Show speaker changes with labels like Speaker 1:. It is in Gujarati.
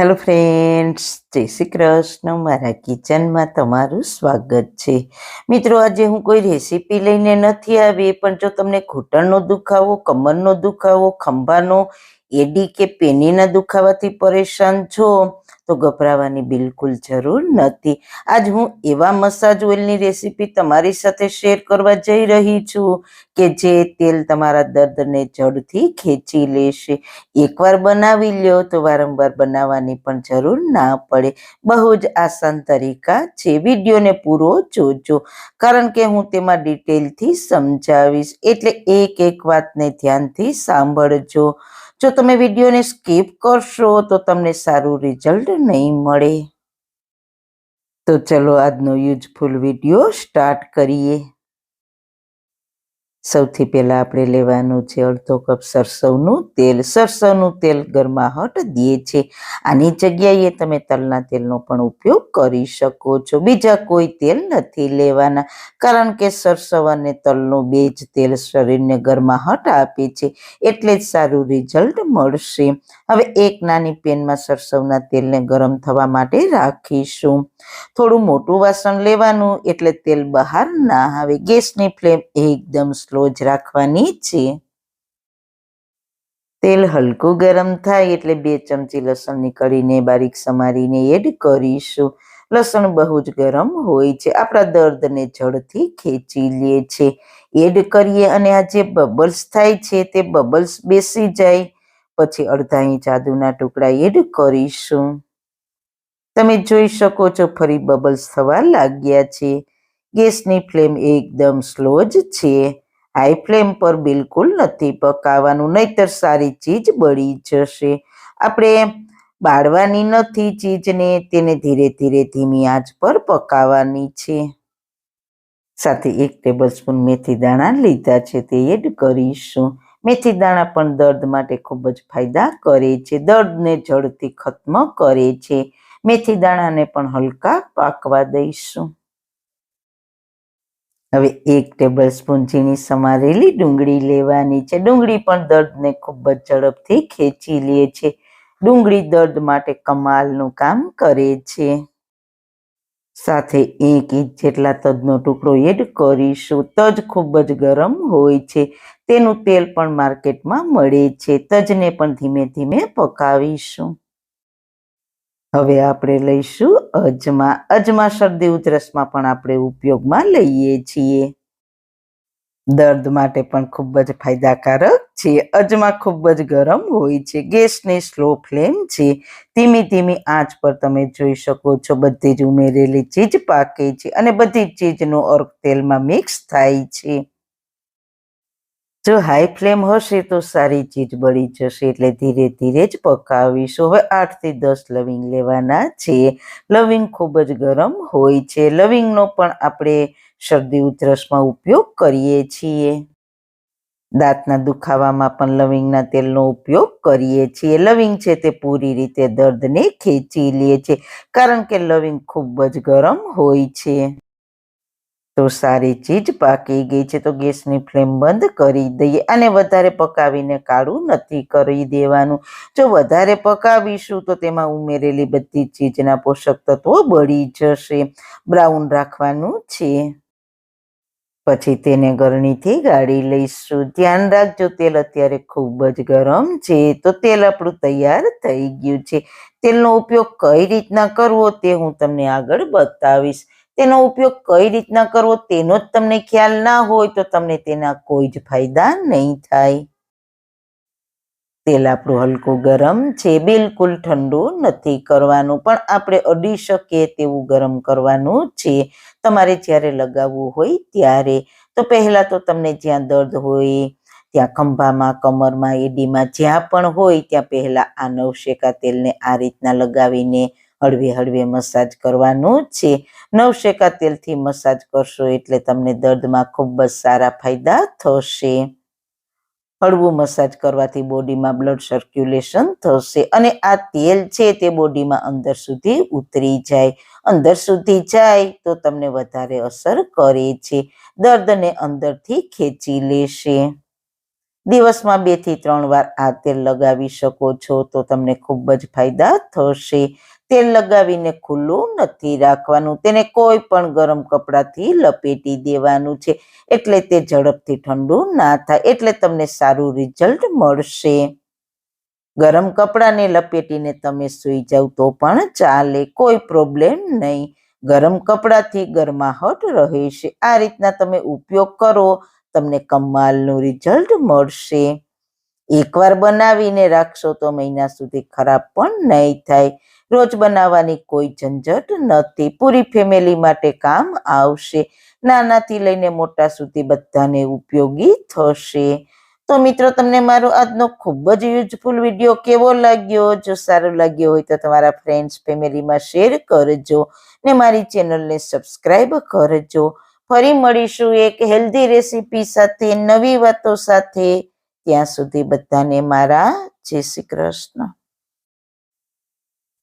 Speaker 1: હેલો ફ્રેન્ડ્સ જય શ્રી કૃષ્ણ. મારા કિચનમાં તમારું સ્વાગત છે. મિત્રો, આજે હું કોઈ રેસીપી લઈને નથી આવી, પણ જો તમને ઘૂંટણનો દુખાવો, કમરનો દુખાવો, ખંભાનો, એડી કે પેનીના દુખાવાથી પરેશાન છો, તો ગભરાવાની બિલકુલ જરૂર નથી. આજ હું એવા મસાજ ઓઇલની રેસીપી તમારી સાથે શેર કરવા જઈ રહી છું કે જે તેલ તમારા દર્દને જડથી ખેંચી લેશે. એકવાર બનાવી લ્યો તો વારંવાર બનાવવાની પણ જરૂર ના પડે બહુ જ આસાન તરીકા છે. વિડીયોને પૂરો જોજો. કારણ કે હું તેમાં ડિટેલથી સમજાવીશ. એટલે એક એક વાતને ધ્યાનથી સાંભળજો. જો તમે વિડીયોને સ્કીપ કરશો, તો તમને સારું રિઝલ્ટ નહીં મળે. તો ચલો આજનો યુઝફુલ વીડિયો સ્ટાર્ટ કરીએ. સૌથી પહેલા આપણે લેવાનું છે અડધો કપ સરસવનું તેલ. સરસવનું તેલ ગરમાહટ દે છે આની જગ્યાએ તમે તલના તેલનો પણ ઉપયોગ કરી શકો છો. બીજા કોઈ તેલ નથી લેવાના, કારણ કે સરસવ અને તલનું બે જ તેલ શરીરને ગરમાહટ આપે છે. એટલે જ સારું રિઝલ્ટ મળશે. હવે એક નાની પેનમાં સરસવના તેલને ગરમ થવા માટે રાખીશું. થોડું મોટું વાસણ લેવાનું, એટલે તેલ બહાર ના આવે. ગેસની ફ્લેમ એકદમ જ રાખવાની છે તેલ હલકું ગરમ થાય એટલે બે ચમચી લસણની કળીને બારીક સમારીને એડ કરીશું. લસણ બહુ જ ગરમ હોય છે. આપણા દર્દને જડથી ખેંચી લે છે. એડ કરીએ અને આ જે બબલ્સ થાય છે તે બબલ્સ બેસી જાય. પછી અડધા ઇંચ આદુના ટુકડા એડ કરીશું. તમે જોઈ શકો છો ફરી બબલ્સ થવા લાગ્યા છે. ગેસની ફ્લેમ એકદમ સ્લો જ છે. હાઈ ફ્લેમ પર બિલકુલ નથી પકાવવાનું નહીતર સારી ચીજ બળી જશે. આપણે બાળવાની નથી ચીજને, તેને ધીરે ધીરે ધીમી આંચ પર પકાવવાની છે. સાથે એક ટેબલ સ્પૂન મેથી દાણા લીધા છે, તે એડ કરીશું. મેથી દાણા પણ દર્દ માટે ખૂબ જ ફાયદા કરે છે, દર્દને જડથી ખત્મ કરે છે. મેથી દાણાને પણ હલકા પાકવા દઈશું. હવે એક ટેબલ સ્પૂન ઝીણી સમારેલી ડુંગળી લેવાની છે. ડુંગળી પણ દર્દને ખૂબ જ ઝડપથી ખેંચી લે છે. ડુંગળી દર્દ માટે કમાલનું કામ કરે છે. સાથે એક ઇંચ જેટલા તજનો ટુકડો એડ કરીશું. તજ ખૂબ જ ગરમ હોય છે. તેનું તેલ પણ માર્કેટમાં મળે છે. તજને પણ ધીમે ધીમે પકાવીશું. હવે આપણે લઈશું અજમા. અજમા શરદી ઉધરસમાં પણ આપણે ઉપયોગમાં લઈએ છીએ. દર્દ માટે પણ ખૂબ જ ફાયદાકારક છે. અજમા ખૂબ જ ગરમ હોય છે. ગેસની સ્લો ફ્લેમ છે. ધીમી ધીમી આંચ પર તમે જોઈ શકો છો બધી જ ઉમેરેલી ચીજ પાકે છે અને બધી ચીજનો અર્ક તેલમાં મિક્સ થાય છે. જો હાઈ ફ્લેમ હશે તો સારી ચીજ બળી જશે એટલે ધીરે ધીરે જ પકાવીશું. હવે આઠથી દસ લવિંગ લેવાના છે. લવિંગ ખૂબ જ ગરમ હોય છે. લવિંગનો પણ આપણે શરદી ઉધરસમાં ઉપયોગ કરીએ છીએ. દાંતના દુખાવામાં પણ લવિંગના તેલનો ઉપયોગ કરીએ છીએ. લવિંગ છે તે પૂરી રીતે દર્દને ખેંચી લે છે, કારણ કે લવિંગ ખૂબ જ ગરમ હોય છે. તો સારી ચીજ પાકી ગઈ છે, તો ગેસની ફ્લેમ બંધ કરી દઈએ અને વધારે પકાવીને કાળું નથી કરી દેવાનું. જો વધારે પકાવીશું તો તેમાં ઉમેરેલી બધી ચીજના પોષક તત્વો બળી જશે. બ્રાઉન રાખવાનું છે. પછી તેને ગરણીથી ગાળી લઈશું. ધ્યાન રાખજો, તેલ અત્યારે ખૂબ જ ગરમ છે. તો તેલ આપણું તૈયાર થઈ ગયું છે. તેલનો ઉપયોગ કઈ રીતના કરવો તે હું તમને આગળ બતાવીશ. તેનો ઉપયોગ કઈ રીતના કરવો તેનો જ તમને ખ્યાલ ના હોય તો તમને તેના કોઈ જ ફાયદા નહીં થાય. તેલ આપણું હલકું ગરમ છે, બિલકુલ ઠંડુ નથી કરવાનું, પણ આપણે અડી શકીએ તેવું ગરમ કરવાનું છે. તમારે જ્યારે લગાવવું હોય ત્યારે, તો પહેલાં તો તમને જ્યાં દર્દ હોય, ત્યાં ખંભામાં, કમરમાં, એડીમાં જ્યાં પણ હોય, ત્યાં પહેલાં આ નવશેકા તેલને આ રીતના લગાવીને હળવે હળવી મસાજ કરવાનું છે. નવશેકા તેલથી મસાજ કરશો એટલે તમને દર્દમાં ખૂબ જ સારા ફાયદા થશે. હળવું મસાજ કરવાથી બોડીમાં બ્લડ સર્ક્યુલેશન થશે અને આ તેલ છે તે બોડીમાં અંદર સુધી ઉતરી જાય. અંદર સુધી જાય તો તમને વધારે અસર કરે છે. દર્દને અંદરથી ખેંચી લેશે. દિવસમાં બેથી ત્રણ વાર આ તેલ લગાવી શકો છો તો તમને ખૂબ જ ફાયદા થશે. તેલ લગાવીને ખુલ્લું નથી રાખવાનું. તેને કોઈ પણ ગરમ કપડાથી લપેટી દેવાનું છે. એટલે તે ઝડપથી ઠંડુ ના થાય. એટલે તમને સારું રિઝલ્ટ મળશે. ગરમ કપડાને લપેટીને તમે સૂઈ જાવ તો પણ ચાલે. કોઈ પ્રોબ્લેમ નહીં. ગરમ કપડાથી ગરમાહટ રહેશે. આ રીતના તમે ઉપયોગ કરો. તમને કમાલનું રિઝલ્ટ મળશે. એકવાર બનાવીને રાખશો તો મહિના સુધી ખરાબ પણ નહીં થાય. રોજ બનાવવાની કોઈ ઝંઝટ નથી. પૂરી ફેમિલી માટે કામ આવશે. નાનાથી લઈને મોટા સુધી બધાને ઉપયોગી થશે. તો મિત્રો, તમને મારો આજનો ખૂબ જ યુઝફુલ વીડિયો કેવો લાગ્યો? જો સારો લાગ્યો હોય તો તમારા ફ્રેન્ડ્સ ફેમિલીમાં શેર કરજો ને મારી ચેનલને સબસ્ક્રાઈબ કરજો. ફરી મળીશું એક હેલ્ધી રેસીપી સાથે, નવી વાતો સાથે. ત્યાં સુધી બધાને મારા જય શ્રી કૃષ્ણ.